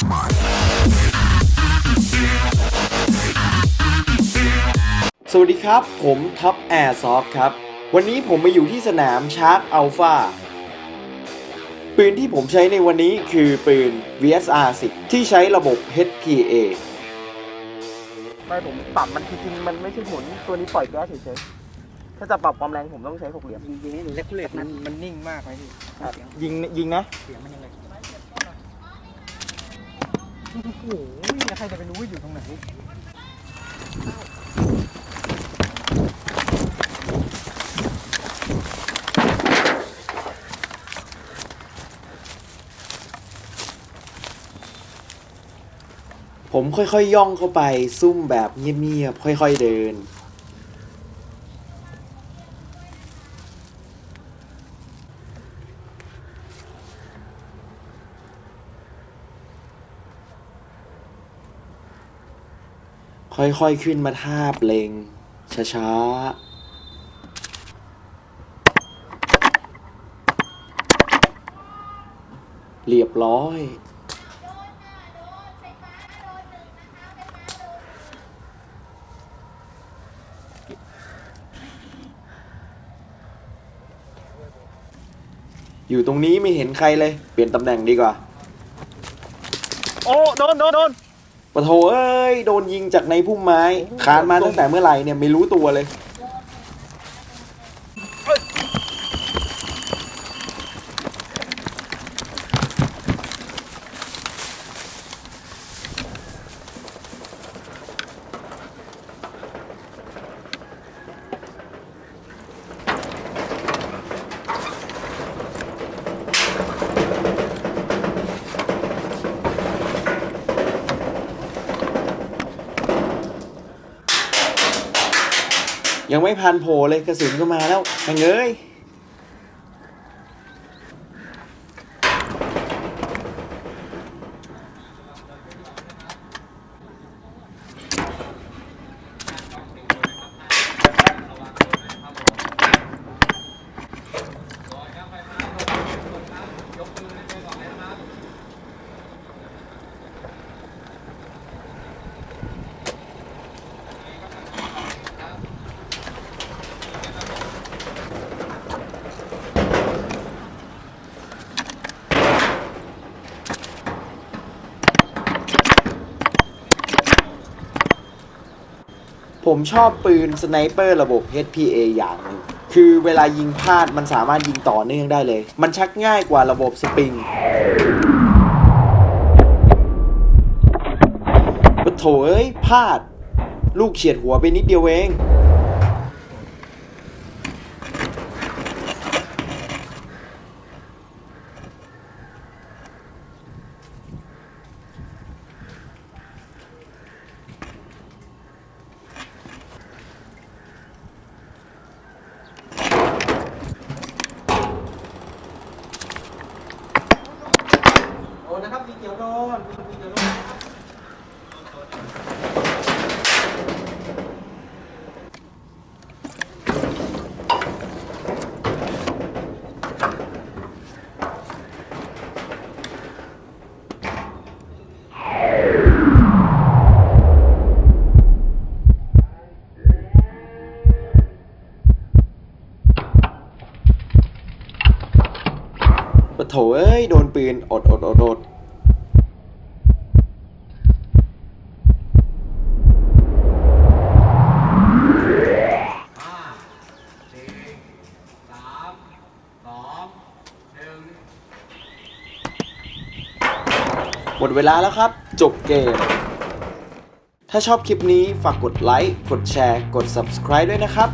smart. สวัสดีครับ ผมท็อปแอร์ซอฟครับ วันนี้ผมมาอยู่ที่สนามชาร์ k อัลฟาปืนที่ผมใช้ในวันนี้คือปืน VSR 10ที่ใช้ระบบ HPA ไม่ผมปรับมันจริงๆมันไม่ใช่หมุนตัวนี้ปล่อยแก๊สเฉยๆถ้าจะปรับความแรงผมต้องใช้หกเหลี่ยมจริงๆหรือเล็กเลตมันมันนิ่งมากไหมพี่ยิงยิงนะเสียงมันยังไง โอ้โหใครจะไปรู้ว่าอยู่ตรงไหนผมค่อยๆย่องเข้าไปซุ่มแบบเงียบๆค่อย ๆเดิน ค่อยๆขึ้นมาท่าเลงช้าๆเรียบร้อย อยู่ตรงนี้ไม่เห็นใครเลย เปลี่ยนตำแหน่งดีกว่า โอ้ โดน โดน โดน ปะโถเอ้ย โดนยิงจากในพุ่มไม้ คานมาตั้งแต่เมื่อไหร่เนี่ยไม่รู้ตัวเลย ยังไม่พันโผล่เลยกระสุนก็มาแล้วแม่งเอ้ย ผมชอบปืนสไนเปอร์ระบบ HPA อย่างหนึ่งคือเวลายิงพลาดมันสามารถยิงต่อเนื่องได้เลย มันชักง่ายกว่าระบบสปริงปะโถเอ้ยพลาด ลูกเฉียดหัวไปนิดเดียวเอง ปะโถเอ้ย โดนปืน อดอดอดอด มดเวลาแล้วครับ จบเกม ถ้าชอบคลิปนี้ฝากกดไลค์ กดแชร์ กด subscribe ด้วยนะครับ